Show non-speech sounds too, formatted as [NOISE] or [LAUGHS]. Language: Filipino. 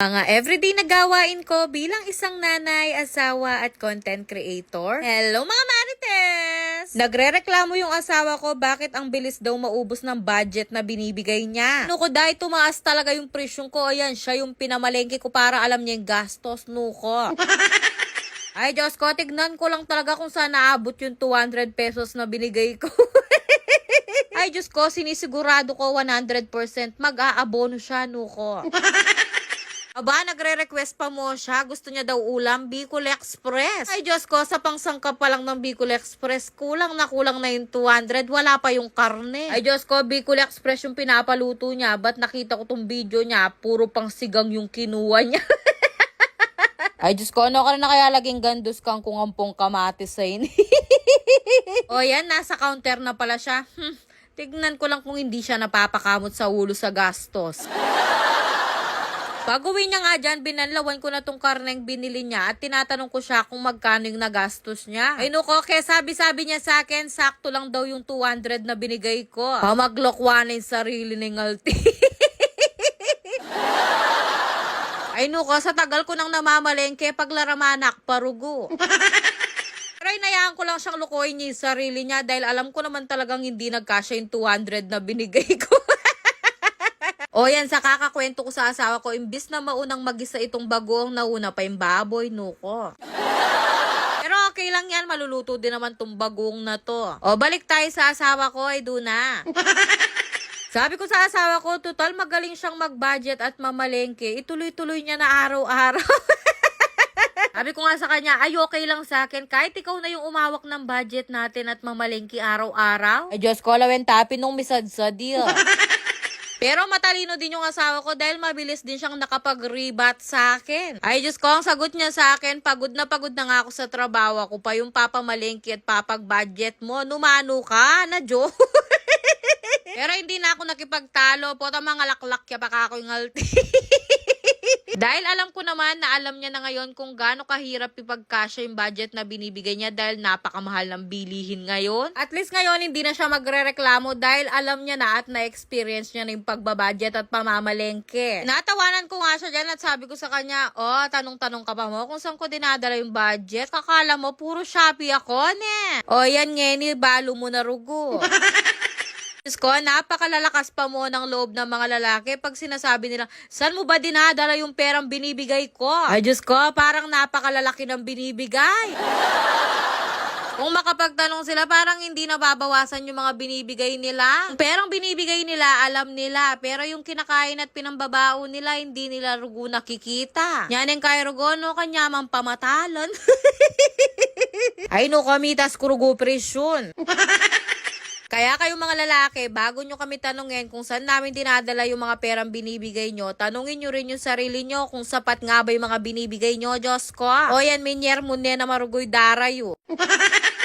Mga everyday na gawain ko bilang isang nanay, asawa at content creator. Hello mga marites! Nagrereklamo yung asawa ko bakit ang bilis daw maubos ng budget na binibigay niya. Nuko dahil tumaas talaga yung presyon ko. Ayan, siya yung pinamalengke ko para alam niya yung gastos. Nuko. [LAUGHS] Ay, Diyos ko, tignan ko lang talaga kung saan naabot yung 200 pesos na binigay ko. [LAUGHS] Ay, Diyos ko, sinisigurado ko 100% mag-aabono siya, nuko. [LAUGHS] Aba, nagre-request pa mo siya. Gusto niya daw ulam, Bicol Express. Ay, Diyos ko, sa pangsangkap pa lang ng Bicol Express, kulang na kulang na yung 200. Wala pa yung karne. Ay, Diyos ko, Bicol Express yung pinapaluto niya. Ba't nakita ko tong video niya, puro pang sigang yung kinuha niya. [LAUGHS] Ay, Diyos ko, ano ka na kaya laging gandus kang kung ampong kamatis sa ini? [LAUGHS] o yan, nasa counter na pala siya. Hmm, tignan ko lang kung hindi siya napapakamot sa ulo sa gastos. Pag uwi niya nga dyan, binanlawan ko na tong karneng binili niya at tinatanong ko siya kung magkano yung nagastos niya. Ay nuko, kaya sabi-sabi niya sa akin, sakto lang daw yung 200 na binigay ko. Pamaglokwanin sarili ni Ngalti. [LAUGHS] Ay nuko, sa tagal ko nang namamalengke, paglaramanak, parugo. Pero [LAUGHS] inayaan ko lang siyang lukoy niya yung sarili niya dahil alam ko naman talagang hindi nagkasya yung 200 na binigay ko. O yan, sa kakakwento ko sa asawa ko, imbis na maunang magisa itong bagoong nauna pa yung baboy, nuko. [LAUGHS] Pero okay lang yan, maluluto din naman tong bagong na to. O balik tayo sa asawa ko, ay na. [LAUGHS] Sabi ko sa asawa ko, total magaling siyang mag-budget at mamalengke. Ituloy-tuloy niya na araw-araw. [LAUGHS] Sabi ko nga sa kanya, ay okay lang sa akin. Kahit ikaw na yung umawak ng budget natin at mamalengke araw-araw. Ay Diyos ko, lawen tapi nung misad sa deal. Pero matalino din yung asawa ko dahil mabilis din siyang nakapag-rebat sa akin. Ay, Diyos ko, ang sagot niya sa akin, pagod na pagod na nga ako sa trabaho. Ako pa yung papamalengke at papag-budget mo. Numano ka, na joke. [LAUGHS] Pero hindi na ako nakipagtalo. Pota mga laklak ya baka ako yung alti. [LAUGHS] dahil alam ko naman na alam niya na ngayon kung gaano kahirap ipagkasya yung budget na binibigay niya dahil napakamahal ng bilihin ngayon. At least ngayon hindi na siya magre-reklamo dahil alam niya na at na-experience niya na yung pagbabudget at pamamalengke. Natawanan ko nga siya dyan at sabi ko sa kanya, oh, tanong-tanong ka pa mo kung saan ko dinadala yung budget. Kakala mo, puro Shopee ako, ne. O yan nga, ni balo mo na rugo. [LAUGHS] Diyos ko, napakalalakas pa mo ng loob ng mga lalaki pag sinasabi nila, saan mo ba dinadala yung perang binibigay ko? Ay, Diyos ko, parang napakalalaki ng binibigay. [LAUGHS] Kung makapagtanong sila, parang hindi nababawasan yung mga binibigay nila. Ang perang binibigay nila, alam nila. Pero yung kinakain at pinambabao nila, hindi nila rugo nakikita. Yan yung kay rugo, no, kanyamang pamatalan. [LAUGHS] Ay, no, kamitas kurugo presyon. [LAUGHS] Kaya kayo mga lalaki, bago nyo kami tanungin kung saan namin dinadala yung mga perang binibigay nyo, tanungin nyo rin yung sarili nyo kung sapat nga ba yung mga binibigay nyo, Diyos ko. O yan, minyer mo na marugoy darayo. [LAUGHS]